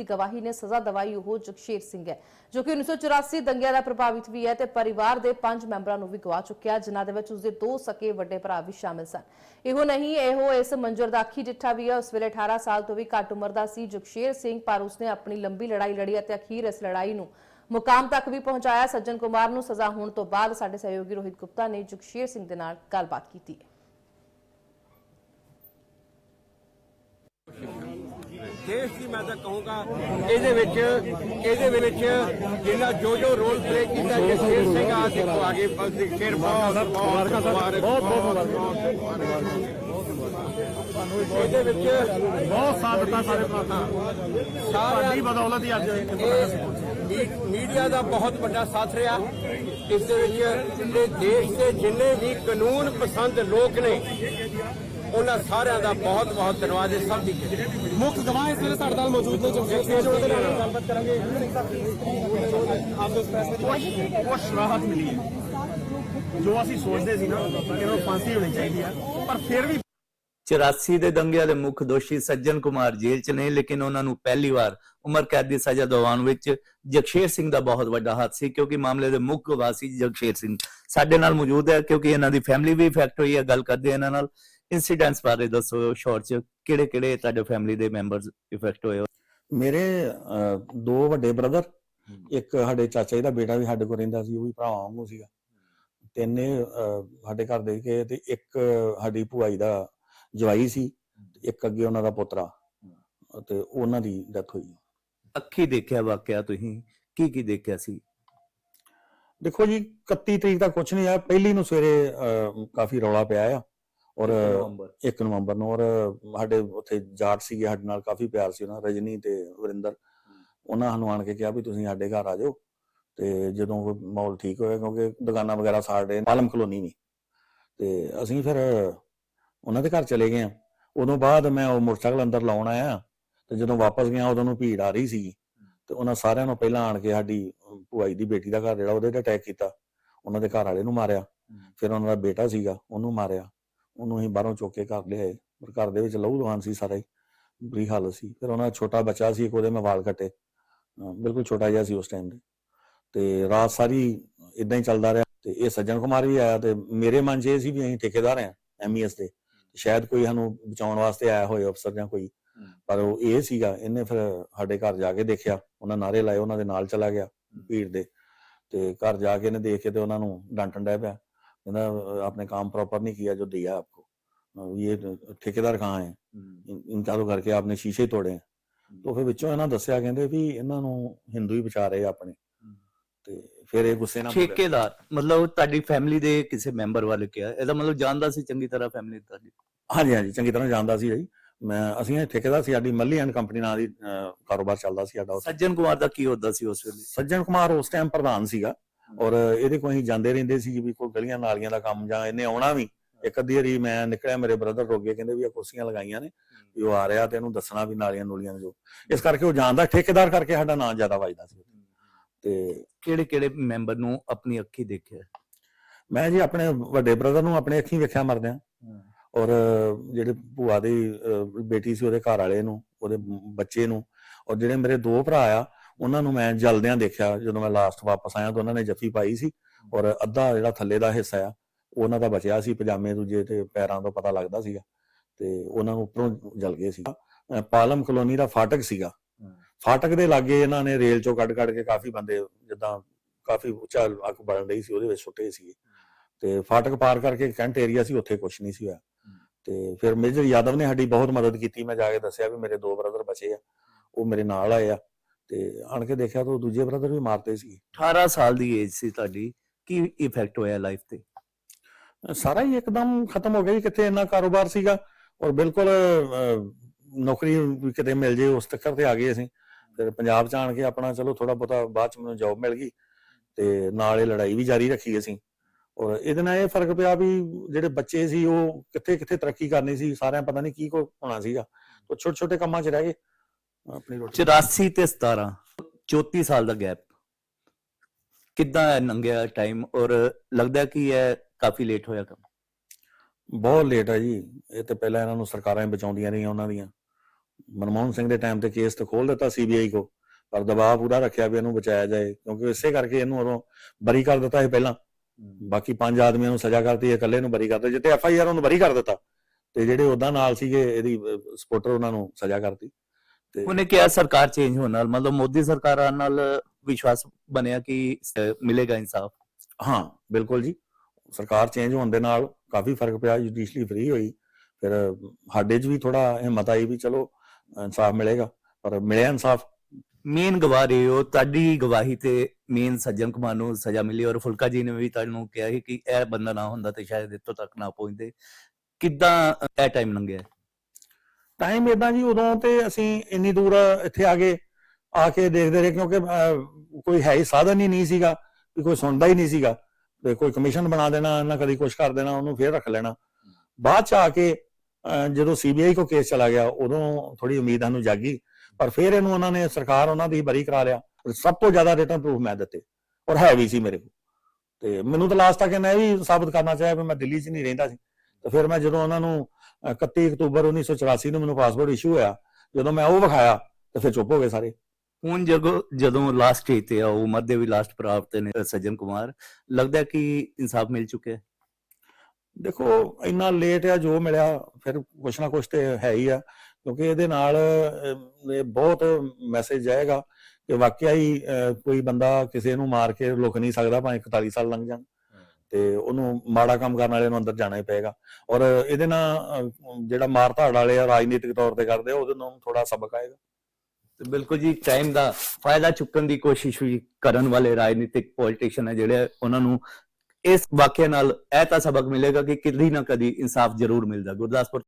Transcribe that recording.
ਦੀ ਗਵਾਹੀ ਨੇ ਸਜ਼ਾ ਦਵਾਈ ਉਹ ਜਗਸ਼ੇਰ ਸਿੰਘ ਹੈ, ਜੋ ਕਿ 1984 ਦੰਗਿਆਂ ਦਾ ਪ੍ਰਭਾਵਿਤ ਵੀ ਹੈ ਤੇ ਪਰਿਵਾਰ ਦੇ ਪੰਜ ਮੈਂਬਰਾਂ ਨੂੰ ਵੀ ਗਵਾ ਚੁੱਕਿਆ, ਜਿਨ੍ਹਾਂ ਦੇ ਵਿੱਚ ਉਸਦੇ ਦੋ ਸਕੇ ਵੱਡੇ ਭਰਾ ਵੀ ਸ਼ਾਮਿਲ ਸਨ। ਇਹੋ ਨਹੀਂ, ਇਹੋ ਇਸ ਮੰਜ਼ਰ ਦਾ ਅੱਖੀ ਡਿੱਠਾ ਵੀ ਹੈ। ਉਸ ਵੇਲੇ 18 ਸਾਲ ਤੋਂ ਵੀ ਘੱਟ ਉਮਰ ਦਾ ਸੀ ਜਗਸ਼ੇਰ ਸਿੰਘ, ਪਰ ਉਸਨੇ ਆਪਣੀ ਲੰਬੀ ਲੜਾਈ ਲੜੀ ਅਤੇ ਅਖੀਰ ਇਸ ਲੜਾਈ ਨੂੰ ਮੁਕਾਮ ਤੱਕ ਵੀ ਪਹੁੰਚਾਇਆ। ਸੱਜਣ ਕੁਮਾਰ ਨੂੰ ਸਜ਼ਾ ਹੋਣ ਤੋਂ ਬਾਅਦ ਸਾਡੇ ਸਹਿਯੋਗੀ ਰੋਹਿਤ ਗੁਪਤਾ ਨੇ ਜਗਸ਼ੇਰ ਸਿੰਘ ਦੇ ਨਾਲ ਗੱਲਬਾਤ ਕੀਤੀ ਦੇਸ਼ ਦੀ ਮੈਂ ਤਾਂ ਕਹੂੰਗਾ। ਇਹਦੇ ਵਿੱਚ ਇਹਦੇ ਵਿੱਚ ਜਿਹੜਾ ਜੋ ਜੋ ਰੋਲ ਪਲੇ ਕੀਤਾ ਜਸਵੀਰ ਸਿੰਘ ਆ ਦੇਖੋ ਆਗੇ ਸ਼ੇਰ ਬਹੁਤ ਬਹੁਤ ਬਹੁਤ ਬਹੁਤ ਇਹਦੇ ਵਿੱਚ ਬਹੁਤ ਸਾਥ ਦਿੱਤਾ ਸਾਰੇ ਸਾਰਿਆਂ ਤੁਹਾਡੀ ਬਦੌਲਤ ਹੀ ਅੱਜ ਮੀਡੀਆ ਦਾ ਬਹੁਤ ਵੱਡਾ ਸਾਥ ਰਿਹਾ। ਇਸ ਦੇ ਵਿੱਚ ਦੇਸ਼ ਦੇ ਜਿੰਨੇ ਵੀ ਕਾਨੂੰਨ ਪਸੰਦ ਲੋਕ ਨੇ ਉਹਨਾਂ ਸਾਰਿਆਂ ਦਾ ਬਹੁਤ ਬਹੁਤ ਧੰਨਵਾਦ ਹੈ ਸਭ ਦੀ ਮੁੱਖ ਗਵਾਹ ਇਸ ਵੇਲੇ ਸਾਡੇ ਨਾਲ ਮੌਜੂਦ ਨੇ ਜਗਜੀਤ ਸਿੰਘ ਜੋੜੇ ਦੇ ਨਾਲ ਗੱਲਬਾਤ ਕਰਾਂਗੇ। ਆਪ ਦੇ ਫੈਸਲੇ ਕੁਝ ਰਾਹਤ ਮਿਲੀ ਹੈ। ਜੋ ਅਸੀਂ ਸੋਚਦੇ ਸੀ ਨਾ ਕਿ ਇਹਨਾਂ ਨੂੰ ਫਾਂਸੀ ਹੋਣੀ ਚਾਹੀਦੀ ਆ ਪਰ ਫਿਰ ਵੀ 84 ਦੇ ਦੰਗਿਆਂ ਦੇ ਮੁੱਖ ਦੋਸ਼ੀ ਸੱਜਣ ਕੁਮਾਰ ਜੇਲ੍ਹ 'ਚ ਨੇ ਲੇਕਿਨ ਉਹਨਾਂ ਨੂੰ ਪਹਿਲੀ ਵਾਰ ਉਮਰ ਕੈਦ ਦੀ ਸਜ਼ਾ ਦਿਵਾਉਣ ਵਿੱਚ ਜਗਸ਼ੇਰ ਸਿੰਘ ਦਾ ਬਹੁਤ ਵੱਡਾ ਹੱਥ ਸੀ ਕਿਉਂਕਿ ਮਾਮਲੇ ਦੇ ਮੁੱਖ ਗਵਾਹ ਸੀ ਜਗਸ਼ੇਰ ਸਿੰਘ ਸਾਡੇ ਨਾਲ ਮੌਜੂਦ ਹੈ ਕਿਉਂਕਿ ਇਹਨਾਂ ਦੀ ਫੈਮਿਲੀ ਵੀ ਇਫੈਕਟ ਹੋਈ ਹੈ ਗੱਲ ਕਰਦੇ ਇਹਨਾਂ ਨਾਲ। ਇਨਸੀਡੈਂਟਸ ਬਾਰੇ ਦੱਸੋ ਸ਼ਾਰਟ 'ਚ ਕਿਹੜੇ ਕਿਹੜੇ ਤੁਹਾਡੇ ਫੈਮਿਲੀ ਦੇ ਮੈਂਬਰਸ ਇਫੈਕਟ ਹੋਏ ਮੇਰੇ ਅਹ, ਦੋ ਵੱਡੇ ਬ੍ਰਦਰ ਇੱਕ ਸਾਡੇ ਚਾਚਾ ਜੀ ਦਾ ਬੇਟਾ ਵੀ ਸਾਡੇ ਕੋਲ ਰਹਿੰਦਾ ਸੀ ਉਹ ਵੀ ਭਰਾਵਾਂ ਵਾਂਗੂ ਸੀਗਾ। ਤਿੰਨੇ ਸਾਡੇ ਘਰ ਦੇ ਕੇ ਤੇ ਇੱਕ ਸਾਡੀ ਭੂਆ ਜੀ ਦਾ ਜਵਾਈ ਸੀ ਇੱਕ ਅੱਗੇ ਉਹਨਾਂ ਦਾ ਪੁੱਤਰਾ ਤੇ ਉਹਨਾਂ ਦੀ ਡੈਥ ਹੋਈ। ਅੱਖੀ ਦੇਖਿਆ ਵਾਕਿਆ ਤੁਸੀਂ? ਕੀ ਕੀ ਦੇਖਿਆ ਸੀ? ਦੇਖੋ ਜੀ 31 ਤਰੀਕ ਦਾ ਕੁਝ ਨਹੀਂ ਆ ਪਹਿਲੀ ਨੂੰ ਸਵੇਰੇ ਅਹ, ਕਾਫੀ ਰੌਲਾ ਪਿਆ ਆ। ਔਰ ਨਵੰਬਰ। 1 ਨਵੰਬਰ ਨੂੰ ਔਰ ਸਾਡੇ ਉੱਥੇ ਜਾਟ ਸੀਗੇ ਸਾਡੇ ਨਾਲ ਕਾਫੀ ਪਿਆਰ ਸੀ ਉਹਨਾਂ ਰਜਨੀ ਤੇ ਵਰਿੰਦਰ। ਉਹਨਾਂ ਸਾਨੂੰ ਆਣ ਕੇ ਕਿਹਾ ਵੀ ਤੁਸੀਂ ਸਾਡੇ ਘਰ ਆ ਜਾਓ ਤੇ ਜਦੋਂ ਮਾਹੌਲ ਠੀਕ ਹੋਇਆ ਕਿਉਂਕਿ ਦੁਕਾਨਾਂ ਵਗੈਰਾ ਰਹੇ ਪਾਲਮ ਕਲੋਨੀ ਵੀ। ਤੇ ਅਸੀਂ ਫਿਰ ਉਹਨਾਂ ਦੇ ਘਰ ਚਲੇ ਗਏ ਆ ਉਦੋਂ ਬਾਅਦ ਮੈਂ ਉਹ ਮੋਟਰਸਾਈਕਲ ਅੰਦਰ ਲਾਉਣ ਆਇਆ ਤੇ ਜਦੋਂ ਵਾਪਸ ਗਿਆ ਉਦੋਂ ਨੂੰ ਭੀੜ ਆ ਰਹੀ ਸੀ। ਤੇ ਉਹਨਾਂ ਸਾਰਿਆਂ ਨੂੰ ਪਹਿਲਾਂ ਆਣ ਕੇ ਸਾਡੀ ਭੂਆ ਜੀ ਦੀ ਬੇਟੀ ਦਾ ਘਰ ਜਿਹੜਾ ਉਹਦੇ ਤੇ ਅਟੈਕ ਕੀਤਾ। ਉਹਨਾਂ ਦੇ ਘਰ ਵਾਲੇ ਨੂੰ ਮਾਰਿਆ। ਫਿਰ ਉਹਨਾਂ ਦਾ ਬੇਟਾ ਸੀਗਾ ਉਹਨੂੰ ਮਾਰਿਆ। ਉਹਨੂੰ ਅਸੀਂ ਬਾਹਰੋਂ ਚੁੱਕ ਕੇ ਘਰ ਲਿਆਏ ਪਰ ਘਰ ਦੇ ਵਿੱਚ ਲਹੂ ਲੁਹਾਨ ਸੀ ਸਾਰਾ ਹੀ ਬੁਰੀ ਹਾਲਤ ਸੀ। ਫਿਰ ਉਹਨਾਂ ਦਾ ਛੋਟਾ ਬੱਚਾ ਸੀ ਇੱਕ ਉਹਦੇ ਮੈਂ ਵਾਲ ਕੱਟੇ। ਬਿਲਕੁਲ ਛੋਟਾ ਜਿਹਾ ਸੀ ਉਸ ਟਾਈਮ ਤੇ। ਤੇ ਰਾਤ ਸਾਰੀ ਇਦਾਂ ਹੀ ਚੱਲਦਾ ਰਿਹਾ। ਤੇ ਇਹ ਸੱਜਣ ਕੁਮਾਰ ਵੀ ਆਇਆ ਤੇ ਮੇਰੇ ਮਨ 'ਚ ਇਹ ਸੀ ਵੀ ਅਸੀਂ ਠੇਕੇਦਾਰ ਆ ਐਮਈਐਸ ਦੇ। ਸ਼ਾਇਦ ਕੋਈ ਸਾਨੂੰ ਬਚਾਉਣ ਵਾਸਤੇ ਆਇਆ ਹੋਏ ਅਫਸਰ ਜਾਂ ਕੋਈ। ਪਰ ਉਹ ਇਹ ਸੀਗਾ ਇਹਨੇ ਫਿਰ ਸਾਡੇ ਘਰ ਜਾ ਕੇ ਦੇਖਿਆ। ਉਹਨਾਂ ਨਾਰੇ ਲਾਏ ਉਹਨਾਂ ਦੇ ਨਾਲ ਚਲਾ ਗਿਆ ਭੀੜ ਦੇ। ਤੇ ਘਰ ਜਾ ਕੇ ਇਹਨੇ ਦੇਖ ਕੇ ਤੇ ਉਹਨਾਂ ਨੂੰ ਡਾਂਟਣ ਡਿਆ ਪਿਆ। ਕਹਿੰਦਾ "अ, आपने काम प्रॉपर नहीं किया जो दिया आपको अ, ये ठेकेदार कहाँ है ਇਨ- ਇਨਕਾ ਤੋਂ ਕਰਕੇ ਆਪਨੇ ਸ਼ੀਸ਼ੇ ਹੀ ਤੋੜੇ ਹੈ ਤੋਂ ਫਿਰ ਵਿੱਚੋਂ ਇਹਨਾਂ ਦੱਸਿਆ ਕਹਿੰਦੇ ਵੀ ਇਹਨਾਂ ਨੂੰ ਹਿੰਦੂ ਹੀ ਬਚਾ ਰਹੇ ਆ ਆਪਣੇ ਤੇ ਫਿਰ ਇਹ ਗੁੱਸੇ ਨਾਲ ਬੋਲੇ। ਠੇਕੇਦਾਰ ਮਤਲਬ ਤੁਹਾਡੀ ਫੈਮਿਲੀ ਦੇ ਕਿਸੇ ਮੈਂਬਰ ਵਾਲੇ ਕਿਹਾ ਇਹਦਾ ਮਤਲਬ ਜਾਣਦਾ ਸੀ ਚੰਗੀ ਤਰ੍ਹਾਂ ਫੈਮਿਲੀ ਤੁਹਾਡੀ ਹਾਂਜੀ ਹਾਂਜੀ ਚੰਗੀ ਤਰ੍ਹਾਂ ਜਾਣਦਾ ਸੀ ਜੀ ਮੈਂ ਅਸੀਂ ਇਹ ਠੇਕੇਦਾਰ ਸੀ ਸਾਡੀ ਮੱਲੀ ਐਂਡ ਕੰਪਨੀ ਨਾਂ ਦੀ ਅ, ਕਾਰੋਬਾਰ ਚੱਲਦਾ ਸੀ ਸਾਡਾ ਉਸ ਸੱਜਣ ਕੁਮਾਰ ਦਾ ਕੀ ਹੁੰਦਾ ਸੀ ਉਸ ਵੇਲੇ ਸੱਜਣ ਕੁਮਾਰ ਉਸ ਟਾਈਮ ਪ੍ਰਧਾਨ ਸੀਗਾ ਔਰ ਇਹਦੇ ਕੋਲ ਅਸੀਂ ਜਾਂਦੇ ਰਹਿੰਦੇ ਸੀ ਵੀ ਕੋਈ ਗਲੀਆਂ ਨਾਲੀਆਂ ਦਾ ਕੰਮ ਜਾਂ ਇਹਨੇ ਆਉਣਾ ਵੀ। ਇੱਕ ਅੱਧੀ ਵਾਰੀ ਮੈਂ ਨਿਕਲਿਆ ਮੇਰੇ ਬ੍ਰਦਰ ਰੋਗੇ ਕਹਿੰਦੇ ਵੀ ਇਹ ਕੁਰਸੀਆਂ ਲਗਾਈਆਂ ਨੇ ਵੀ ਉਹ ਆ ਰਿਹਾ ਤੇ ਇਹਨੂੰ ਦੱਸਣਾ ਵੀ ਨਾਲੀਆਂ ਨੂਲੀਆਂ ਜੋ। ਇਸ ਕਰਕੇ ਉਹ ਜਾਣਦਾ ਠੇਕੇਦਾਰ ਕਰਕੇ ਸਾਡਾ ਨਾਂ ਜ਼ਿਆਦਾ ਵੱਜਦਾ ਸੀ। ਤੇ ਕਿਹੜੇ ਕਿਹੜੇ ਮੈਂਬਰ ਨੂੰ ਆਪਣੀ ਅੱਖੀ ਦੇਖਿਆ? ਮੈਂ ਜੀ ਆਪਣੇ ਵੱਡੇ ਬ੍ਰਦਰ ਨੂੰ ਆਪਣੇ ਅੱਖੀਂ ਵੇਖਿਆ ਮਰਦਿਆਂ। ਔਰ ਜਿਹੜੇ ਭੂਆ ਦੀ ਬੇਟੀ ਸੀ ਉਹਦੇ ਘਰ ਵਾਲੇ ਨੂੰ ਉਹਦੇ ਬੱਚੇ ਨੂੰ। ਔਰ ਜਿਹੜੇ ਮੇਰੇ ਦੋ ਭਰਾ ਆ ਉਹਨਾਂ ਨੂੰ ਮੈਂ ਜਲਦਿਆਂ ਦੇਖਿਆ ਜਦੋਂ ਮੈਂ ਲਾਸਟ ਵਾਪਸ ਆਇਆ ਤਾਂ ਉਹਨਾਂ ਨੇ ਜੱਫੀ ਪਾਈ ਸੀ ਔਰ ਅੱਧਾ ਜਿਹੜਾ ਥੱਲੇ ਦਾ ਹਿੱਸਾ ਆ ਉਹ ਉਹਨਾਂ ਦਾ ਬਚਿਆ ਸੀ ਪਜਾਮੇ ਦੂਜੇ ਤੇ ਪੈਰਾਂ ਤੋਂ ਪਤਾ ਲੱਗਦਾ ਸੀਗਾ ਤੇ ਉਹਨਾਂ ਨੂੰ ਉੱਪਰੋਂ ਜਲ ਗਏ ਸੀ ਪਾਲਮ ਕਲੋਨੀ ਦਾ ਫਾਟਕ ਸੀਗਾ। ਫਾਟਕ ਦੇ ਲਾਗੇ ਇਹਨਾਂ ਨੇ ਰੇਲ ਚੋਂ ਕੱਢ ਕੱਢ ਕੇ ਕਾਫੀ ਬੰਦੇ ਜਿੱਦਾਂ ਕਾਫੀ ਉੱਚਾ ਅੱਗ ਬਣ ਰਹੀ ਸੀ ਉਹਦੇ ਵਿੱਚ ਸੁੱਟੇ ਸੀ ਤੇ ਫਾਟਕ ਪਾਰ ਕਰਕੇ ਕੈਂਟ ਏਰੀਆ ਸੀ ਉੱਥੇ ਕੁਝ ਨਹੀਂ ਸੀ ਹੋਇਆ। ਤੇ ਫਿਰ ਮੇਜਰ ਯਾਦਵ ਨੇ ਸਾਡੀ ਬਹੁਤ ਮਦਦ ਕੀਤੀ। ਮੈਂ ਜਾ ਕੇ ਦੱਸਿਆ ਵੀ ਮੇਰੇ ਦੋ ਬ੍ਰਦਰ ਬਚੇ ਆ ਉਹ ਮੇਰੇ ਨਾਲ ਆਏ ਆ। ਤੇ ਆਣ ਕੇ ਦੇਖਿਆ ਤਾਂ ਉਹ ਦੂਜੇ ਬ੍ਰਦਰ ਵੀ ਮਾਰਤੇ ਸੀ 18 ਸਾਲ ਦੀ ਏਜ ਸੀ ਤੁਹਾਡੀ, ਕੀ ਇਫੈਕਟ ਹੋਇਆ ਲਾਈਫ ਤੇ? ਸਾਰਾ ਹੀ ਇੱਕਦਮ ਖਤਮ ਹੋ ਗਿਆ ਜੀ, ਕਿੱਥੇ ਇੰਨਾ ਕਾਰੋਬਾਰ ਸੀਗਾ ਔਰ ਬਿਲਕੁਲ ਨੌਕਰੀ ਕਿਤੇ ਮਿਲ ਜੇ ਉਸ ਤੱਕ ਤੇ ਆ ਗਏ ਅਸੀਂ। ਫਿਰ ਪੰਜਾਬ ਚ ਆਣ ਕੇ ਆਪਣਾ ਚਲੋ ਥੋੜਾ ਬਹੁਤਾ ਬਾਅਦ ਚ ਮੈਨੂੰ ਜੌਬ ਮਿਲ ਗਈ ਤੇ ਨਾਲ ਇਹ ਲੜਾਈ ਵੀ ਜਾਰੀ ਰੱਖੀ ਅਸੀਂ। ਔਰ ਇਹਦੇ ਨਾਲ ਇਹ ਫ਼ਰਕ ਪਿਆ ਵੀ ਜਿਹੜੇ ਬੱਚੇ ਸੀ ਉਹ ਕਿੱਥੇ ਕਿੱਥੇ ਤਰੱਕੀ ਕਰਨੀ ਸੀ, ਸਾਰਿਆਂ ਪਤਾ ਨਹੀਂ ਕੀ ਕੋ ਹੋਣਾ ਸੀਗਾ। ਉਹ ਛੋਟੇ ਛੋਟੇ ਕੰਮਾਂ 'ਚ ਰਹਿ ਗਏ। ਆਪਣੀ ਰੋਟੀ 84 ਤੇ 17 34 ਸਾਲ ਦਾ ਗੈਪ ਕਿੱਦਾਂ ਲੰਘਿਆ ਟਾਈਮ ਔਰ ਲੱਗਦਾ ਕਿ ਇਹ ਕਾਫੀ ਲੇਟ ਹੋਇਆ ਕੰਮ? ਬਹੁਤ ਲੇਟ ਹੈ ਜੀ। ਇਹ ਤੇ ਪਹਿਲਾਂ ਇਹਨਾਂ ਨੂੰ ਸਰਕਾਰਾਂ ਹੀ ਬਚਾਉਂਦੀਆਂ ਰਹੀਆਂ ਉਹਨਾਂ ਦੀਆਂ। ਮਨਮੋਹਨ ਸਿੰਘ ਦੇ ਟਾਈਮ ਤੇ ਕੇਸ ਤੇ ਖੋਲ ਦਿੱਤਾ ਸੀਬੀਆਈ ਕੋ। ਪਰ ਦਬਾਅ ਪੂਰਾ ਰੱਖਿਆ ਵੀ ਇਹਨੂੰ ਬਚਾਇਆ ਜਾਏ। ਕਿਉਂਕਿ ਇਸੇ ਕਰਕੇ ਇਹਨੂੰ ਉਦੋਂ ਬਰੀ ਕਰ ਦਿੱਤਾ ਸੀ ਪਹਿਲਾਂ। ਬਾਕੀ ਪੰਜ ਆਦਮੀਆਂ ਨੂੰ ਸਜ਼ਾ ਕਰਤੀ ਇਹ ਇਕੱਲੇ ਨੂੰ ਬਰੀ ਕਰਤਾ ਜਿੱਤੇ ਐਫ ਆਈ ਆਰ ਉਹਨੂੰ ਬਰੀ ਕਰ ਦਿੱਤਾ। ਤੇ ਜਿਹੜੇ ਉਦਾਂ ਨਾਲ ਸੀਗੇ ਇਹਦੀ ਸਪੋਰਟਰ ਉਹਨਾਂ ਨੂੰ ਸਜ਼ਾ ਕਰਤੀ। ਉਹਨੇ ਕਿਹਾ ਸਰਕਾਰ ਚੇਂਜ ਹੋਣ ਨਾਲ ਮਤਲਬ ਮੋਦੀ ਸਰਕਾਰ ਆਉਣ ਨਾਲ ਵਿਸ਼ਵਾਸ ਬਣਿਆ ਕਿ ਮਿਲੇਗਾ ਇਨਸਾਫ। ਹਾਂ ਬਿਲਕੁਲ ਜੀ। ਸਰਕਾਰ ਚੇਂਜ ਹੋਣ ਦੇ ਨਾਲ ਕਾਫੀ ਫ਼ਰਕ ਪਿਆ ਜੁਡੀਸ਼ਲੀ ਫ੍ਰੀ ਹੋਈ। ਫਿਰ ਸਾਡੇ 'ਚ ਵੀ ਥੋੜਾ ਹਿੰਮਤ ਆਈ ਵੀ ਚਲੋ ਇਨਸਾਫ ਮਿਲੇਗਾ ਪਰ ਮਿਲਿਆ ਇਨਸਾਫ। ਮੇਨ ਗਵਾਹ ਰਹੇ ਹੋ ਤੁਹਾਡੀ ਗਵਾਹੀ ਤੇ ਮੇਨ ਸੱਜਣ ਕੁਮਾਰ ਨੂੰ ਸਜ਼ਾ ਮਿਲੀ ਔਰ ਫੁਲਕਾ ਜੀ ਨੇ ਵੀ ਤੁਹਾਨੂੰ ਕਿਹਾ ਕਿ ਇਹ ਬੰਦਾ ਨਾ ਹੁੰਦਾ ਤੇ ਸ਼ਾਇਦ ਇੱਥੋਂ ਤੱਕ ਨਾ ਪਹੁੰਚਦੇ। ਕਿੱਦਾਂ ਇਹ ਟਾਈਮ ਲੰਘਿਆ? ਟਾਈਮ ਇਦਾਂ ਜੀ ਉਦੋਂ ਤੇ ਅਸੀਂ ਇੰਨੀ ਦੂਰ ਇੱਥੇ ਆ ਗਏ ਆ ਕੇ ਦੇਖਦੇ ਰਹੇ ਕਿਉਂਕਿ ਕੋਈ ਹੈ ਹੀ ਸਾਧਨ ਹੀ ਨਹੀਂ ਸੀਗਾ ਕੋਈ ਸੁਣਦਾ ਹੀ ਨਹੀਂ ਸੀਗਾ। ਤੇ ਕੋਈ ਕਮਿਸ਼ਨ ਬਣਾ ਦੇਣਾ ਇਹਨਾਂ ਕਦੀ ਕੁਝ ਕਰ ਦੇਣਾ ਉਹਨੂੰ ਫੇਰ ਰੱਖ ਲੈਣਾ। ਬਾਅਦ ਚ ਆ ਕੇ ਅਹ, ਜਦੋਂ ਸੀਬੀਆਈ ਕੋ ਕੇਸ ਚਲਾ ਗਿਆ ਉਦੋਂ ਥੋੜੀ ਉਮੀਦ ਸਾਨੂੰ ਜਾਗੀ। ਪਰ ਫਿਰ ਇਹਨੂੰ ਉਹਨਾਂ ਨੇ ਸਰਕਾਰ ਉਹਨਾਂ ਦੀ ਬਰੀ ਕਰਾ ਲਿਆ ਸਭ ਤੋਂ ਜ਼ਿਆਦਾ ਰਿਟਰਨ ਪ੍ਰੂਫ ਮੈਂ ਦਿੱਤੇ ਔਰ ਹੈ ਵੀ ਸੀ ਮੇਰੇ ਕੋਲ। ਤੇ ਮੈਨੂੰ ਤਾਂ ਲਾਸਟ ਤੱਕ ਇਹਨਾਂ ਇਹ ਵੀ ਸਾਬਤ ਕਰਨਾ ਚਾਹਿਆ ਵੀ ਮੈਂ ਦਿੱਲੀ 'ਚ ਨਹੀਂ ਰਹਿੰਦਾ ਸੀ। ਤੇ ਫਿਰ ਮੈਂ ਜਦੋਂ ਉਹਨਾਂ ਨੂੰ ਅਹ 31 ਅਕਤੂਬਰ 1984 ਨੂੰ ਮੈਨੂੰ ਪਾਸਪੋਰਟ ਇਸ਼ੂ ਹੋਇਆ ਜਦੋਂ ਮੈਂ ਉਹ ਵਿਖਾਇਆ ਤੇ ਫਿਰ ਚੁੱਪ ਹੋ ਗਏ ਸਾਰੇ। ਹੁਣ ਜਦੋਂ ਜਦੋਂ ਲਾਸਟ ਸਟੇਜ ਤੇ ਆ ਉਮਰ ਦੇ ਵੀ ਲਾਸਟ ਪ੍ਰਾਪਤ ਤੇ ਨੇ ਸੱਜਣ ਕੁਮਾਰ ਲੱਗਦਾ ਕਿ ਇਨਸਾਫ ਮਿਲ ਚੁੱਕਿਆ? ਹੈ ਦੇਖੋ ਇੰਨਾ ਲੇਟ ਆ ਜੋ ਮਿਲਿਆ ਫਿਰ ਕੁਛ ਨਾ ਕੁਛ ਤੇ ਹੈ ਹੀ ਆ ਕਿਉਂਕਿ ਇਹਦੇ ਨਾਲ ਇਹ ਬਹੁਤ ਮੈਸੇਜ ਜਾਏਗਾ ਕਿ ਵਾਕਿਆ ਹੀ ਕੋਈ ਬੰਦਾ ਕਿਸੇ ਨੂੰ ਮਾਰ ਕੇ ਲੁਕ ਨਹੀਂ ਸਕਦਾ ਭਾਵੇਂ 41 ਸਾਲ ਲੰਘ ਜਾਣ। ਤੇ ਉਹਨੂੰ ਮਾੜਾ ਕੰਮ ਕਰਨ ਵਾਲੇ ਨੂੰ ਅੰਦਰ ਜਾਣਾ ਹੀ ਪਏਗਾ। ਔਰ ਇਹਦੇ ਨਾਲ ਜਿਹੜਾ ਮਾਰ ਧਾੜ ਵਾਲੇ ਆ, ਰਾਜਨੀਤਿਕ ਤੌਰ ਤੇ ਕਰਦੇ, ਉਹਦੇ ਨੂੰ ਥੋੜਾ ਸਬਕ ਆਏਗਾ। ਤੇ ਬਿਲਕੁਲ ਜੀ ਟਾਈਮ ਦਾ ਫਾਇਦਾ ਚੁੱਕਣ ਦੀ ਕੋਸ਼ਿਸ਼ ਵੀ ਕਰਨ ਵਾਲੇ ਰਾਜਨੀਤਿਕ ਪੋਲੀਟੀਸ਼ੀਅਨ ਹੈ ਜਿਹੜੇ, ਉਹਨਾਂ ਨੂੰ ਇਸ ਵਾਕਿਆ ਨਾਲ ਇਹ ਤਾਂ ਸਬਕ ਮਿਲੇਗਾ ਕਿ ਕਦੀ ਨਾ ਕਦੀ ਇਨਸਾਫ ਜ਼ਰੂਰ ਮਿਲਦਾ। ਗੁਰਦਾਸਪੁਰ